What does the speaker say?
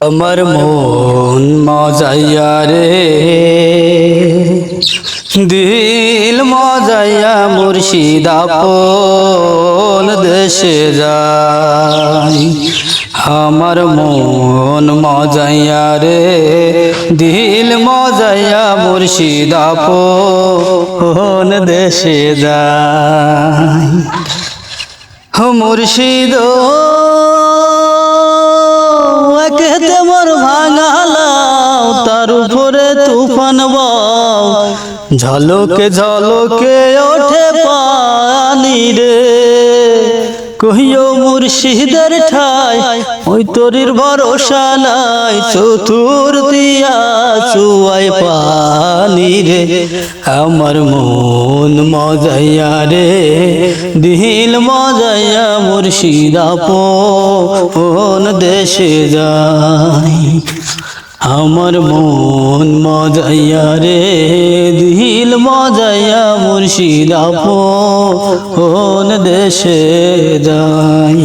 আমার মন মজাইয়া রে। দিল মজাইয়া মুর্শিদাপন দেশে যাই। আমার মন মজাইয়া রে। দিল মজাইয়া মুর্শিদাপন দেশে যাই। মুর্শিদ একেতে মোর ভাঙালাও তার উপরে তুফান বাও ঝলকে ঝলকে ওঠে পানি রে কহিও মুর্শিদের ঠাই, ওই তরির ভরসা নাই, চতুর দিয়া চুয়াই পানি রে। আমার মন মজাইয়া রে, দিল মজাইয়া মুর্শিদা পোন দেশে যাই। আমার মন মজাইয়া রে দিল মজাইয়া মুর্শিদা পোন দেশে যাই?